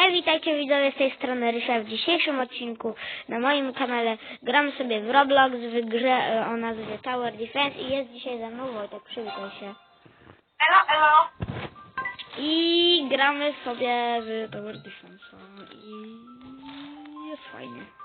Hej, witajcie widzowie z tej strony Rysia. W dzisiejszym odcinku na moim kanale gram sobie w Roblox w grze e, o nazwie Tower Defense i jest dzisiaj ze mną Wojtek, przywitaj się. Elo, elo. I gramy sobie w Tower Defense i jest fajnie.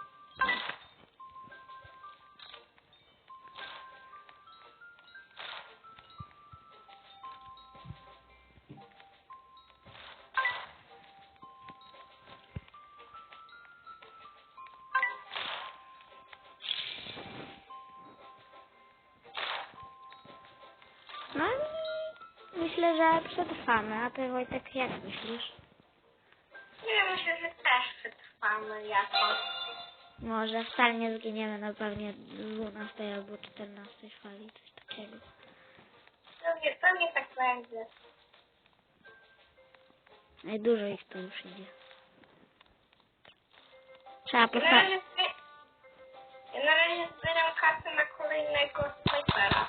No i myślę, że przetrwamy. A ty Wojtek jak myślisz? Nie, myślę, że też przetrwamy jakoś. Może wcale nie zginiemy na pewnie 12 albo 14 fali, coś takiego. Pewnie, pewnie tak będzie. Ej, dużo ich tu już idzie. Trzeba Ja postawić. ja na razie zbieram kasę na kolejnego snajpera.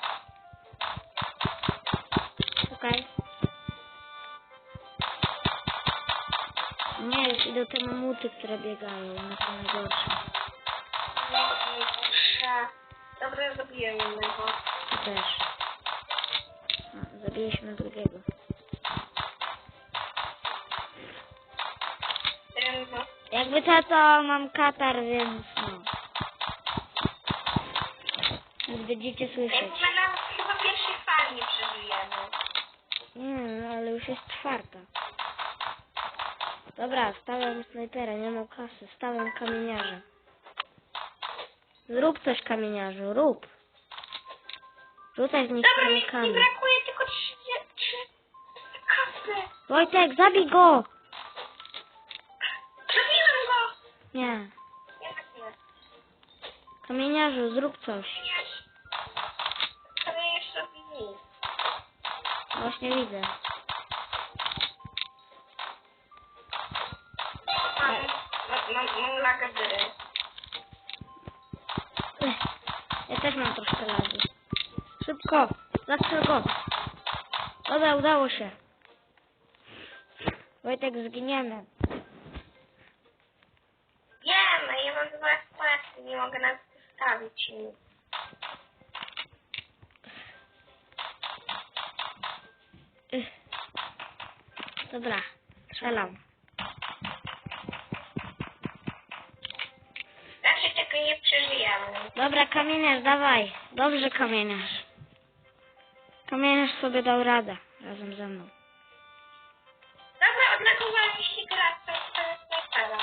Idą te mamuty, które biegają, one są najgorsze. Dobrze. Dobra, zabiłem jednego. To też. No, zabiliśmy drugiego. Jednego. Jakby to, to mam katar, więc no. Jak będziecie słyszeć. chyba pierwszej fali nie przeżyjemy. Nie, no ale już jest czwarta. Dobra, stawiam snajpera, nie mam kasy, stawiam kamieniarza. Zrób coś kamieniarzu, rób. Rzucaj z nich Dobra, mi, mi brakuje tylko trzy, trzy kasy. Wojtek, zabij go! Zabiłem go. Nie. Jednak nie. Kamieniarzu, zrób coś. Jeszcze robi nic. Właśnie widzę. Szybko! Zastrzel go! Dobra, udało się. Wojtek, zginiemy. Wiem, ja mam dwa składki, nie mogę nic. Ech. Dobra, strzelam. Raczej tego nie przeżyjemy. Dobra, kamieniarz, dawaj. Dobrze, kamieniarz. Kamieniarz sobie dał radę razem ze mną. Dobra, odlegowaliście gra z snajpera.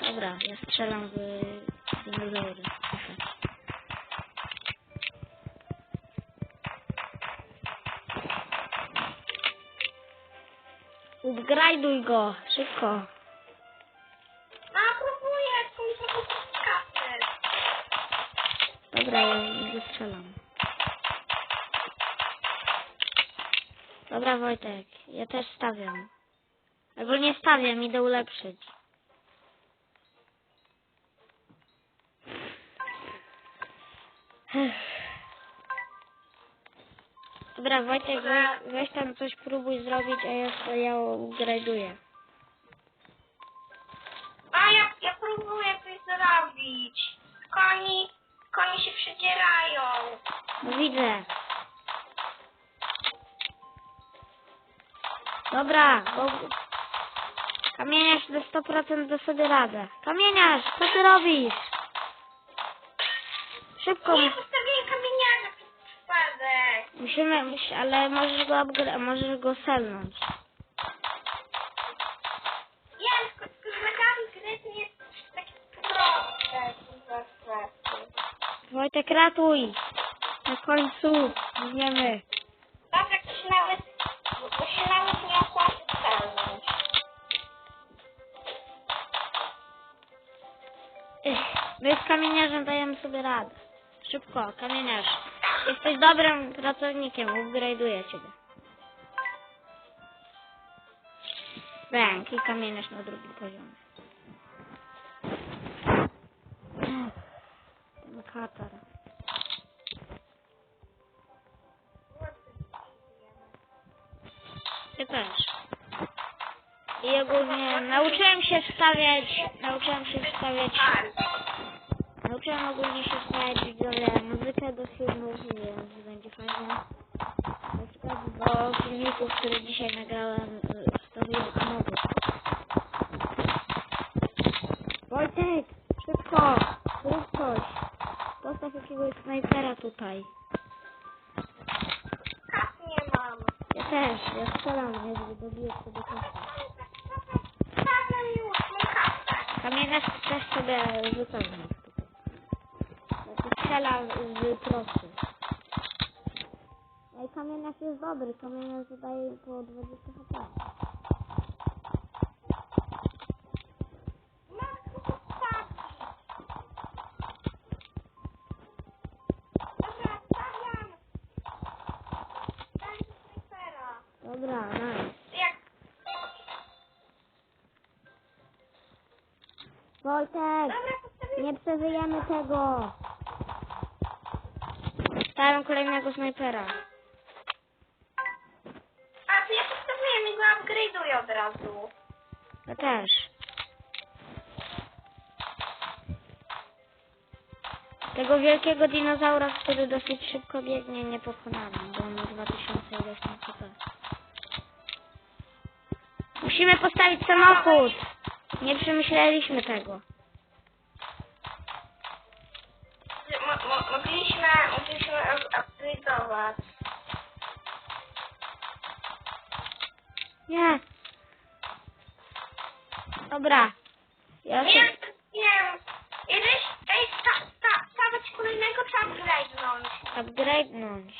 Dobra, ja strzelam w dinozaury. Proszę. Upgrajduj go, szybko. No, próbuję, znowu kasy. Dobra, ja nie strzelam. Dobra, Wojtek, ja też stawiam. Albo nie stawiam, idę ulepszyć. Dobra, Wojtek, weź, weź tam coś próbuj zrobić, a ja, ja upgraduję. A ja, ja próbuję coś zrobić. Koni, koni się przedzierają. Widzę. Dobra, bo... Kamieniarz do 100% do sobie radę. Kamieniarz, co ty robisz? Szybko, Nie postawiłem kamieniarza przez przypadek. musimy, mus- ale możesz go upgra- możesz go selnąć. Ja tylko z znakami gry to jest takie proste. kurwa, proste. Wojtek, ratuj! Na końcu, wiemy. My z kamieniarzem dajemy sobie radę. Szybko, kamieniarz. Jesteś dobrym pracownikiem, upgrade'uję ciebie. Bęk i kamieniarz na drugim poziomie. Katar. Ty też. I ogólnie nauczyłem się wstawiać, nauczyłem się wstawiać, nauczyłem ogólnie się wstawiać widzowie muzykę do filmów, więc będzie fajnie. Na przykład do filmików, które dzisiaj nagrałem, wstawiłem Amogus. Wojtek, szybko, zrób coś. Postaw jakiegoś snajpera tutaj. Nie mam. Ja też, ja strzelam, żeby dobiję sobie mam kasę. Kamieniarz też sobie wypełnił. Strzela z prosty. Ej, kamieniarz jest dobry, kamieniarz zadaje po 20 HP. Dobra, nice. Jak Wojtek, nie przeżyjemy tego. Stawiam kolejnego snajpera. A, to ja postawiłem i go upgrade'uję od razu. Ja też. Tego wielkiego dinozaura, który dosyć szybko biegnie, nie pokonamy, bo on ma 2000 ileś tam. Musimy postawić samochód. Nie przemyśleliśmy tego. Nie. Dobra. Ja Nie, się... nie. Ileś, ej, sta, sta, stawać kolejnego czy upgrade'nąć? Upgrade'nąć.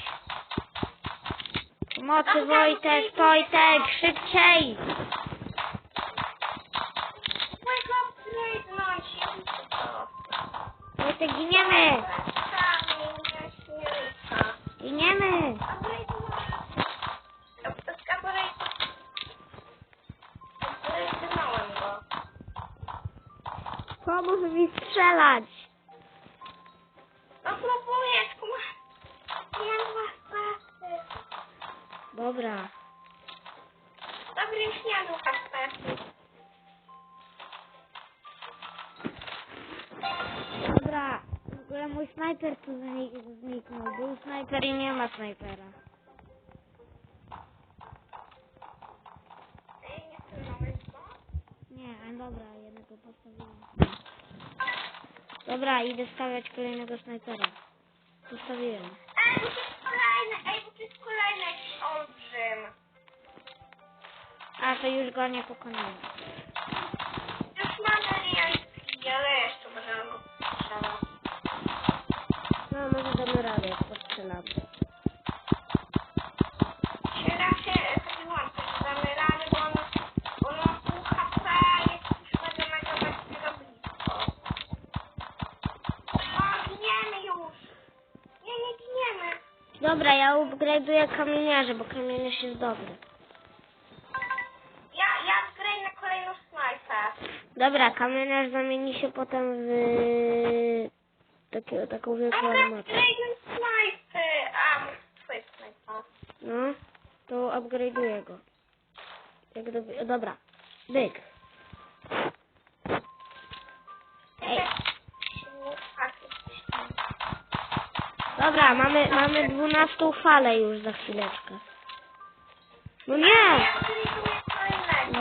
Pomocy Wojtek, Wojtek, szybciej! Wojtek, giniemy! Strzelać! No próbuję. Dobra. Dobry, już nie. Dobra. W ogóle mój snajper tu znik- zniknął. Był snajper i nie ma snajpera. Ej, nie dobra, jednego postawiłem. Dobra, idę stawiać kolejnego snajpera. Postawiłem. Ej, bo to jest kolejny, ej, bo to jest kolejny jakiś olbrzym. A, to już go nie pokonałem. Już mamy reality, ale jeszcze będę go strzelał. No, może damy radę, jak postrzelamy. Dobra, ja upgrade'uję kamieniarze, bo kamieniarz jest dobry. Ja, ja wgraj na kolejną snajpę. Dobra, kamieniarz zamieni się potem w takiego, taką wielką Dobra, armatę. kolejną snajpy. A, twoja snajpa. No, to upgrade'uję go. Jak do... Dobra, byk. Dobra, mamy, mamy 12 falę już za chwileczkę. No nie!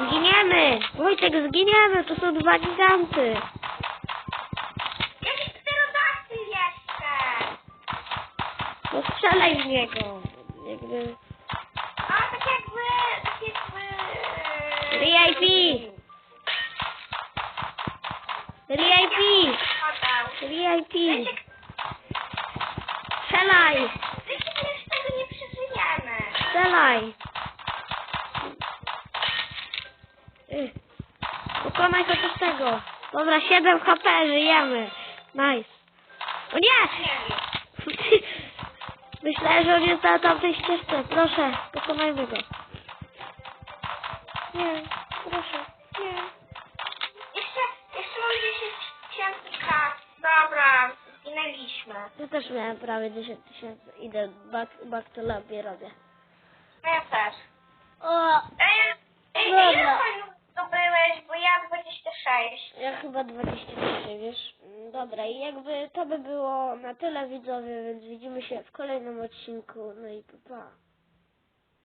Zginiemy! Wojtek, zginiemy! To są dwa giganty! Jakiś pterodaktyl jeszcze. No strzelaj w niego! Jakby... A, tak jakby, tak jakby... VIP! VIP! VIP! Strzelaj! tego nie przeżyjemy. Strzelaj! Y, Pokonaj chociaż tego. Dobra, 7 HP, żyjemy. Nice. O nie! Myślałem, że on jest na tamtej ścieżce. Proszę, pokonajmy go. Nie, proszę, nie. Jeszcze, jeszcze 10 tysięcy kas. Dobra, mieliśmy. Ja też miałem prawie 10 tysięcy. Idę, bak, back to labie robię. Ja też. O! Ej, ej, ej ile to byłeś? Bo ja 26. Ja chyba 23, wiesz? Mm, dobra, i jakby to by było na tyle widzowie, więc widzimy się w kolejnym odcinku. No i pa. pa.